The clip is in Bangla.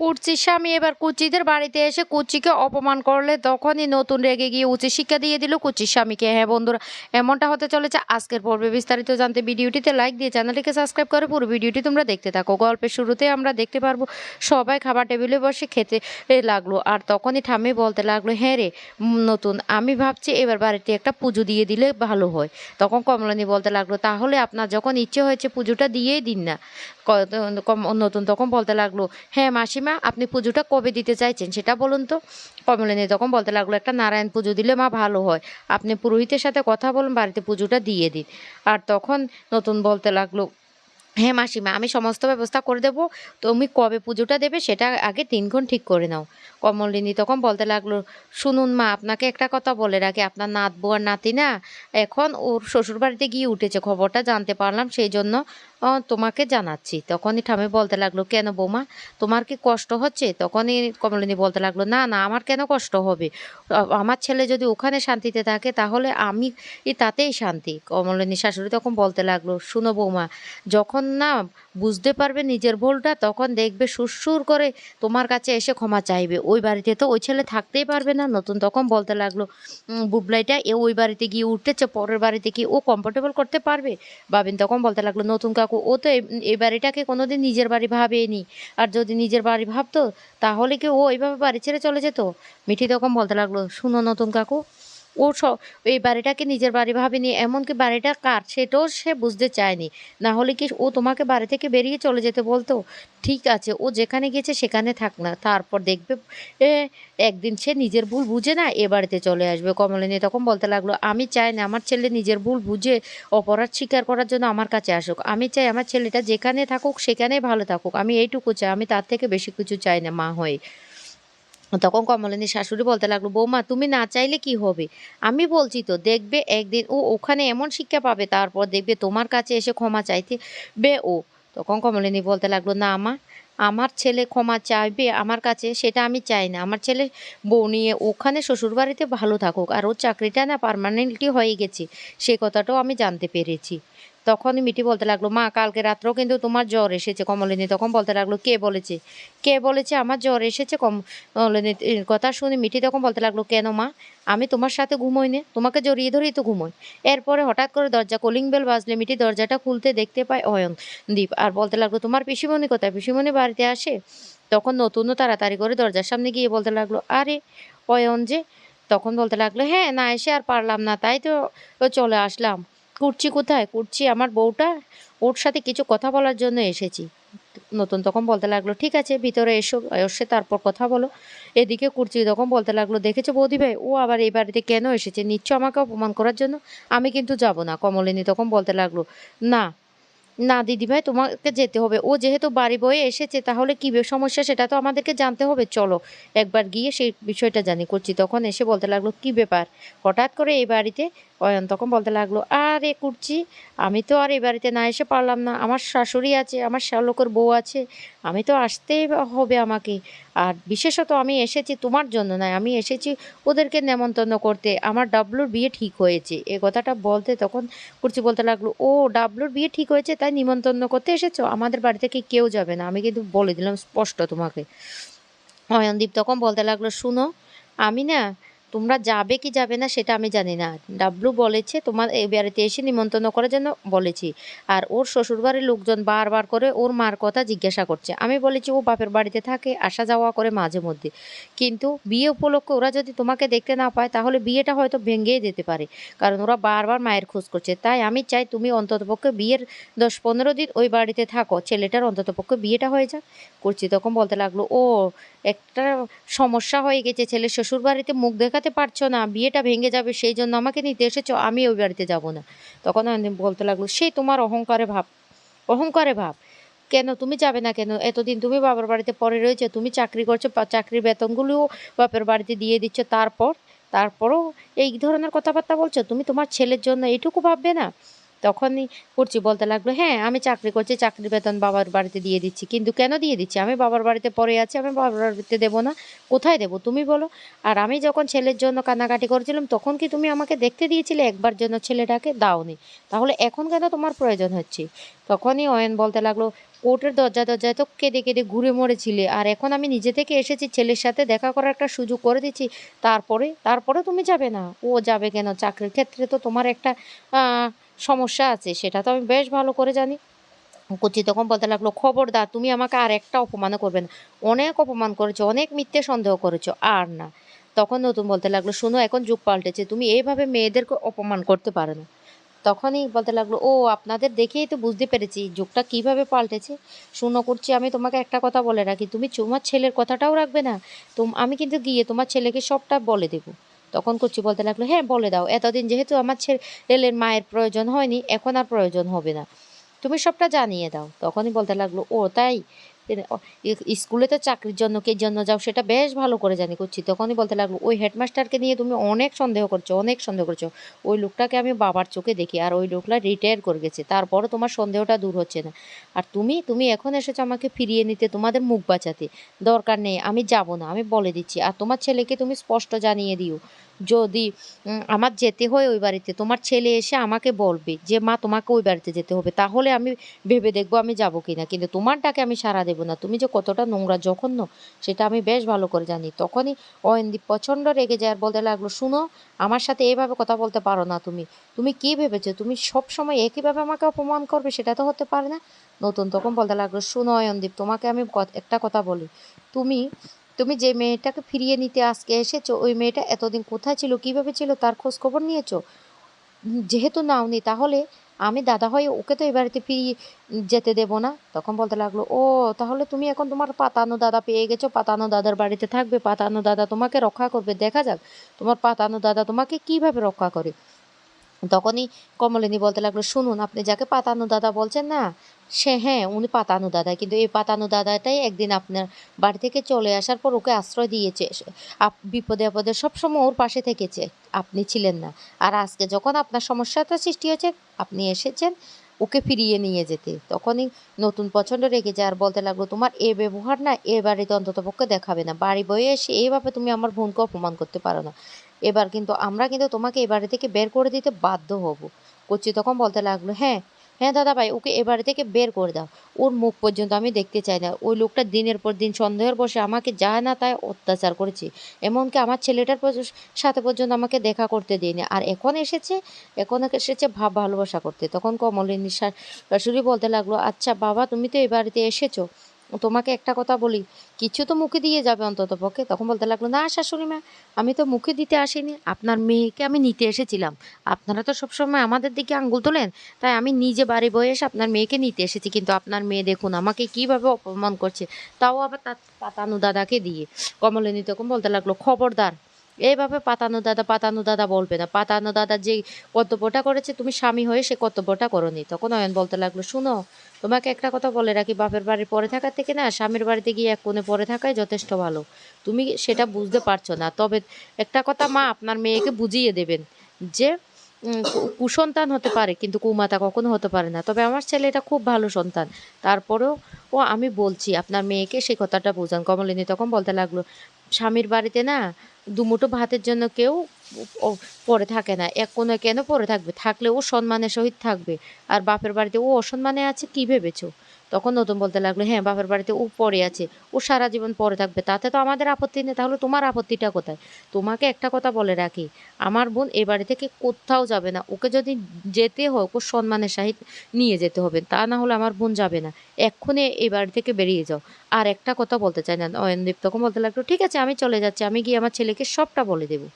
কুর্চির স্বামী এবার কুচিদের বাড়িতে এসে কুচিকে অপমান করলে তখনই নতুন রেগে গিয়ে উচিত শিক্ষা দিয়ে দিল কুচির স্বামীকে। হ্যাঁ বন্ধুরা, এমনটা হতে চলেছে আজকের পর্বে। বিস্তারিত জানতে ভিডিওটিতে লাইক দিয়ে চ্যানেলটিকে সাবস্ক্রাইব করে পুরো ভিডিওটি তোমরা দেখতে থাকো। গল্পের শুরুতে আমরা দেখতে পারব, সবাই খাবার টেবিলে বসে খেতে লাগল আর তখনই ঠাম্মি বলতে লাগল হ্যাঁ রে নতুন, আমি ভাবছি এবার বাড়িতে একটা পুজো দিয়ে দিলে ভালো হয়। তখন কমলানি বলতে লাগল, তাহলে আপনার যখন ইচ্ছে হয়েছে পুজোটা দিয়েই দিন না। নতুন তখন বলতে লাগল হ্যাঁ মাসিমা আপনি পুজোটা কবে দিতে চাইছেন সেটা বলুন তো। কমলিনী তখন বলতে লাগল, একটা নারায়ণ পুজো দিলে মা ভালো হয়। আপনি পুরোহিতের সাথে কথা বলুন, বাড়িতে পুজোটা দিয়ে দিন। আর তখন নতুন বলতে লাগল হ্যাঁ মাসিমা, আমি সমস্ত ব্যবস্থা করে দেবো। তুমি কবে পুজোটা দেবে সেটা আগে দিনক্ষণ ঠিক করে নাও। কমলিনী, তখন বলতে লাগল, শুনুন মা, আপনাকে একটা কথা বলে রাখি। আপনার নাতবু আর নাতি না, এখন ওর শ্বশুরবাড়িতে গিয়ে উঠেছে, খবরটা জানতে পারলাম সেই জন্য তোমাকে জানাচ্ছি। তখনই ঠামে বলতে লাগল, কেন বৌমা, তোমার কি কষ্ট হচ্ছে? তখনই কমলিনী বলতে লাগল, না না, আমার কেন কষ্ট হবে? আমার ছেলে যদি ওখানে শান্তিতে থাকে, তাহলে আমি তাতেই শান্তি। কমলিনী শাশুড়ি তখন বলতে লাগল, শুনো বৌমা, যখন না বুঝতে পারবে নিজের ভুলটা, তখন দেখবে সুরসুর করে তোমার কাছে এসে ক্ষমা চাইবে। ওই বাড়িতে তো ওই ছেলে থাকতেই পারবে না। নতুন তখন বলতে লাগল "উম, বুবলাইটা এ ওই বাড়িতে গিয়ে উঠতেছে পরের বাড়িতে কি ও কমফোর্টেবল করতে পারবে? বাবিন তখন বলতে লাগল নতুন কাকু ও তো এই বাড়িটাকে কোনোদিন নিজের বাড়ি ভাবেনি। আর যদি নিজের বাড়ি ভাবতো তাহলে কি ও এইভাবে বাড়ি ছেড়ে চলে যেত? মিঠি তখন বলতে লাগল শুনো নতুন কাকু ও এই বাড়িটাকে নিজের বাড়ি ভাবেনি এমনকি বাড়িটা কার সেটাও সে বুঝতে চায়নি। না হলে কি ও তোমাকে বাড়ি থেকে বেরিয়ে চলে যেতে বলতো? ঠিক আছে, ও যেখানে গেছে সেখানে থাক না, তারপর দেখবে একদিন সে নিজের ভুল বুঝে না, এ বাড়িতে চলে আসবে। কমলিনী তখন বলতে লাগল, আমি চাই না আমার ছেলে নিজের ভুল বুঝে অপরাধ স্বীকার করার জন্য আমার কাছে আসুক। আমি চাই আমার ছেলেটা যেখানে থাকুক সেখানেই ভালো থাকুক। আমি এইটুকু চাই, আমি তার থেকে বেশি কিছু চাই না মা হয়ে। তখন কমলিনী শাশুড়ি বলতে লাগল, বৌমা, তুমি না চাইলে কি হবে? আমি বলছি তো, দেখবে একদিন ও ওখানে এমন শিক্ষা পাবে, তারপর দেখবে তোমার কাছে এসে ক্ষমা চাইতে বে ও। তখন কমলিনী বলতে লাগল, না মা, আমার ছেলে ক্ষমা চাইবে আমার কাছে, সেটা আমি চাই না। আমার ছেলে বউ নিয়ে ওখানে শ্বশুরবাড়িতে ভালো থাকুক, আর ওর চাকরিটা না পার্মানেন্টলি হয়ে গেছে, সে কথাটাও আমি জানতে পেরেছি। তখনই মিটি বলতে লাগল, মা, কালকে রাত্রেও কিন্তু তোমার জ্বর এসেছে কমলিনী। তখন বলতে লাগল, কে বলেছে? কে বলেছে আমার জ্বর এসেছে কম কমলিনী কথা শুনে মিঠি তখন বলতে লাগল, কেন মা? আমি তোমার সাথে ঘুমোই না, তোমাকে জড়িয়ে ধরেই তো ঘুমোই। এরপরে হঠাৎ করে দরজা কলিং বেল বাজলে মিঠি দরজাটা খুলতে দেখতে পায় অয়ন দীপ আর বলতে লাগল, তোমার পিসিমণি কোথায়? পিসিমণি বাড়িতে আসে? তখন নতুনও তাড়াতাড়ি করে দরজার সামনে গিয়ে বলতে লাগল, আরে, অয়ন যে? তখন বলতে লাগল হ্যাঁ না এসে আর পারলাম না, তাই তো চলে আসলাম। কুর্চি কোথায়? কুর্চি আমার বউটা? ওর সাথে কিছু কথা বলার জন্য এসেছি। নতুন তখন বলতে লাগল, ঠিক আছে, ভিতরে এসো, এসে তারপর কথা বলো। এদিকে কুর্চি তখন বলতে লাগল, দেখেছ বৌদি ভাই, ও আবার এই বাড়িতে কেন এসেছে? নিচ্ছ আমাকে অপমান করার জন্য? আমি কিন্তু যাব না। কমলিনী তখন বলতে লাগল, না না দিদিভাই তোমাকে যেতে হবে। ও যেহেতু বাড়ি বয়ে এসেছে, তাহলে কী সমস্যা সেটা তো আমাদেরকে জানতে হবে। চলো, একবার গিয়ে সেই বিষয়টা জানি। করছি তখন এসে বলতে লাগল, কি ব্যাপার? হঠাৎ করে এই বাড়িতে অয়ন তখন বলতে লাগল, আরে কুর্চি আমি তো আর এ বাড়িতে না এসে পারলাম না। আমার শাশুড়ি আছে, আমার শ্যালকের বউ আছে, আমি তো আসতেই হবে আমাকে। আর বিশেষত আমি এসেছি তোমার জন্য নয়, আমি এসেছি ওদেরকে নেমন্তন্ন করতে। আমার ডাবলুর বিয়ে ঠিক হয়েছে। এ কথাটা বলতে তখন কুর্চি বলতে লাগল, ও, ডাবলুর বিয়ে ঠিক হয়েছে, তাই নিমন্তন্ন করতে এসেছ? আমাদের বাড়ি থেকে কেউ যাবে না? আমি কিন্তু বলে দিলাম স্পষ্ট তোমাকে। অয়নদীপ তখন বলতে লাগল, শুনো, আমি না তোমরা যাবে কি যাবে না সেটা আমি জানি না। ডাবলু বলেছে তোমার এই বাড়িতে এসে নিমন্ত্রণ করার জন্য বলেছি। আর ওর শ্বশুরবাড়ির লোকজন বারবার করে ওর মার কথা জিজ্ঞাসা করছে। আমি বলেছি, ও বাপের বাড়িতে থাকে, আসা যাওয়া করে মাঝে মধ্যে। কিন্তু বিয়ে উপলক্ষে ওরা যদি তোমাকে দেখতে না পায়, তাহলে বিয়েটা হয়তো ভেঙেই যেতে পারে। কারণ ওরা বারবার মায়ের খোঁজ করছে। তাই আমি চাই তুমি অন্ততপক্ষে বিয়ের দশ পনেরো দিন ওই বাড়িতে থাকো। ছেলেটার অন্ততপক্ষে বিয়েটা হয়ে যাক। করছি, তখন বলতে লাগল, ও, একটা সমস্যা হয়ে গেছে ছেলে শ্বশুর বাড়িতে মুখ দেখাতে পারছ না, বিয়েটা ভেঙে যাবে, সেই জন্য আমাকে নিতে এসেছ, আমি ওই বাড়িতে যাব না। তখন আমি বলতে লাগল সেই তোমার অহংকারে ভাব অহংকারে ভাব। কেন তুমি যাবে না কেন? এতদিন তুমি বাবার বাড়িতে পরে রয়েছে, তুমি চাকরি করছ চাকরির বেতনগুলোও বাপের বাড়িতে দিয়ে দিচ্ছ, তারপর, তারপরও এই ধরনের কথাবার্তা বলছো? তুমি তোমার ছেলের জন্য এইটুকু ভাববে না? তখনই করছি বলতে লাগল হ্যাঁ আমি চাকরি করছি, চাকরির বেতন বাবার বাড়িতে দিয়ে দিচ্ছি। কিন্তু কেন দিয়ে দিচ্ছি? আমি বাবার বাড়িতে পরে আছি, আমি বাবার বাড়িতে দেবো না। কোথায় দেবো? তুমি বলো। আর আমি যখন ছেলের জন্য কান্নাকাটি করেছিলাম, তখন কি তুমি আমাকে দেখতে দিয়েছিলে একবার জন্য ছেলেটাকে? দাওনি। তাহলে এখন কেন তোমার প্রয়োজন হচ্ছে? তখনই অয়ন বলতে লাগল কোর্টের দরজা দরজায় তো কেঁদে কেঁদে ঘুরে মরেছিলে। আর এখন আমি নিজে থেকে এসেছি, ছেলের সাথে দেখা করার একটা সুযোগ করে দিচ্ছি। তারপরে তারপরে তুমি যাবে না। ও যাবে কেন? চাকরির ক্ষেত্রে তো তোমার একটা সমস্যা আছে, সেটা তো আমি বেশ ভালো করে জানি। কুচি তখন বলতে লাগল, খবরদার, তুমি আমাকে আর একটা অপমানও করবে না। অনেক অপমান করেছ, অনেক মিথ্যে সন্দেহ করেছ, আর না। তখন নতুন বলতে লাগল, শোনো, এখন যুগ পাল্টেছে, তুমি এইভাবে মেয়েদেরকে অপমান করতে পারো না। তখনই বলতে লাগল ও আপনাদের দেখেই তো বুঝতে পেরেছি যুগটা কীভাবে পাল্টেছে। শুনো করছি আমি তোমাকে একটা কথা বলে রাখি তুমি তোমার ছেলের কথাটাও রাখবে না। তুম আমি কিন্তু গিয়ে তোমার ছেলেকে সবটা বলে দেবো। তখন করছি বলতে লাগল হ্যাঁ বলে দাও এতদিন যেহেতু আমার ছেলের মায়ের প্রয়োজন হয়নি এখন আর প্রয়োজন হবে না। তুমি সবটা জানিয়ে দাও। তখনই বলতে লাগল ও তাই? তিনি, "ও, ই- স্কুলে তো চাকরির জন্য কে জন্য যাও সেটা বেশ ভালো করে জানি করছি তখনই বলতে লাগল, ওই হেডমাস্টারকে নিয়ে তুমি অনেক সন্দেহ করছ, অনেক সন্দেহ করছ। ওই লোকটাকে আমি বাবার চোখে দেখি আর ওই লোকটা রিটায়ার করে গেছে। তারপরও তোমার সন্দেহটা দূর হচ্ছে না। আর তুমি তুমি এখন এসেছ আমাকে ফিরিয়ে নিতে, তোমাদের মুখ বাঁচাতে। দরকার নেই, আমি যাব না, আমি বলে দিচ্ছি। আর তোমার ছেলেকে তুমি স্পষ্ট জানিয়ে দিও। যদি আমার যেতে হয় ওই বাড়িতে, তোমার ছেলে এসে আমাকে বলবে যে, মা, তোমাকে ওই বাড়িতে যেতে হবে। তাহলে আমি ভেবে দেখব আমি যাব কি না কিন্তু তোমার ডাকে আমি সাড়া দেবো না। তুমি যে কতটা নোংরা, জঘন্য, সেটা আমি বেশ ভালো করে জানি। তখনই অয়নদীপ প্রচণ্ড রেগে যায় আর বলতে লাগল, শুনো, আমার সাথে এইভাবে কথা বলতে পারো না তুমি। তুমি কি ভেবেছো? তুমি সব সময় একইভাবে আমাকে অপমান করবে? সেটা তো হতে পারে না। নতুন তখন বলতে লাগল, শুনো অয়নদীপ, তোমাকে আমি একটা কথা বলি। তুমি তুমি যে মেয়েটাকে ফিরিয়ে নিতে আজকে এসেছ, ওই মেয়েটা এতদিন কোথায় ছিল, কীভাবে ছিল, তার খোঁজ খবর নিয়েছো? যেহেতু নাওনি, তাহলে আমি দাদা হয়ে ওকে তো এই বাড়িতে ফিরিয়ে যেতে দেবো না? তখন বলতে লাগল, ও, তাহলে তুমি এখন তোমার পাতানো দাদা পেয়ে গেছো, পাতানো দাদার বাড়িতে থাকবে, পাতানো দাদা তোমাকে রক্ষা করবে। দেখা যাক, তোমার পাতানো দাদা তোমাকে কীভাবে রক্ষা করে? তখনই কমলিনী বলতে লাগল, শুনুন, আপনি যাকে পাতানো দাদা বলছেন না, সে হ্যাঁ উনি পাতানো দাদা। কিন্তু এই পাতানো দাদাটাই একদিন আপনার বাড়ি থেকে চলে আসার পর ওকে আশ্রয় দিয়েছে। বিপদে আপদে সবসময় ওর পাশে থেকেছে। আপনি ছিলেন না। আর আজকে যখন আপনার সমস্যাটা সৃষ্টি হয়েছে, আপনি এসেছেন ওকে ফিরিয়ে নিয়ে যেতে। তখনই নতুন পছন্দ রেখে যায় আর বলতে লাগল, তোমার এ ব্যবহার না এ বাড়িতে অন্তত পক্ষে দেখাবে না। বাড়ি বয়ে এসে এইভাবে তুমি আমার বোনকে অপমান করতে পারো না। এবার কিন্তু আমরা কিন্তু তোমাকে এ বাড়ি থেকে বের করে দিতে বাধ্য হব। কচি তখন বলতে লাগল হ্যাঁ হ্যাঁ দাদা ভাই, ওকে এ বাড়ি থেকে বের করে দাও। ওর মুখ পর্যন্ত আমি দেখতে চাই না। ওই লোকটা দিনের পর দিন সন্দেহের বসে আমাকে যা না তাই অত্যাচার করেছে। এমনকি আমার ছেলেটার সাথে পর্যন্ত আমাকে দেখা করতে দেয়নি। আর এখন এসেছে এখন এসেছে ভাব ভালোবাসা করতে। তখন কমলিনী শাশুড়ি বলতে লাগল আচ্ছা বাবা, তুমি তো এই বাড়িতে এসেছ। তোমাকে একটা কথা বলি, কিছু তো মুখে দিয়ে যাবে অন্তত পক্ষে। তখন বলতে লাগল, না, শাশুড়ি মা, আমি তো মুখে দিতে আসিনি। আপনার মেয়েকে আমি নিতে এসেছিলাম। আপনারা তো সবসময় আমাদের দিকে আঙ্গুল তোলেন, তাই আমি নিজে বাড়ি বয়ে এসে আপনার মেয়েকে নিতে এসেছি। কিন্তু আপনার মেয়ে দেখুন, আমাকে কীভাবে অপমান করছে, তাও আবার তার পাতানু দাদাকে দিয়ে। কমলিনী তখন বলতে লাগল, খবরদার এইভাবে পাতানো দাদা পাতানো দাদা বলবে না। পাতানো দাদা যে কর্তব্যটা করেছে, তুমি স্বামী হয়ে সে কর্তব্যটা করনি। তখন অয়ন বলতে লাগল, শুনো, তোমাকে একটা কথা বলে রাখি, বাপের বাড়ি পরে থাকার থেকে না, স্বামীর বাড়িতে গিয়ে এক কোণে পরে থাকাই যথেষ্ট ভালো। তুমি সেটা বুঝতে পারছ না। তবে একটা কথা মা, আপনার মেয়েকে বুঝিয়ে দেবেন যে কুসন্তান হতে পারে, কিন্তু কুমাতা কখনো হতে পারে না। তবে আমার ছেলে এটা খুব ভালো সন্তান। তারপরেও, ও আমি বলছি, আপনার মেয়েকে সেই কথাটা বোঝান। কমলিনী তখন বলতে লাগল স্বামীর বাড়িতে না দুমুঠো ভাতের জন্য কেউ পরে থাকে না। এক কোনো কেন পরে থাকবে? থাকলে ও সম্মানের সহিত থাকবে। আর বাপের বাড়িতে ও অসম্মানে আছে কি ভেবেছো? তখন নতুন বলতে লাগল হ্যাঁ বাপের বাড়িতে ও পড়ে আছে, ও সারা জীবন পরে থাকবে, তাতে তো আমাদের আপত্তি নেই, তাহলে তোমার আপত্তিটা কোথায়? তোমাকে একটা কথা বলে রাখি, আমার বোন এ বাড়ি থেকে কোথাও যাবে না, ওকে যদি যেতে হয় ওকে সম্মানের সহিত নিয়ে যেতে হবে, তা না হলে আমার বোন যাবে না, এক্ষুনি এই বাড়ি থেকে বেরিয়ে যাও। আর একটা কথা বলতে চাই না অয়নদীপ তখন বলতে লাগল, ঠিক আছে, আমি চলে যাচ্ছি, আমি গিয়ে আমার ছেলেকে সবটা বলে দেবো।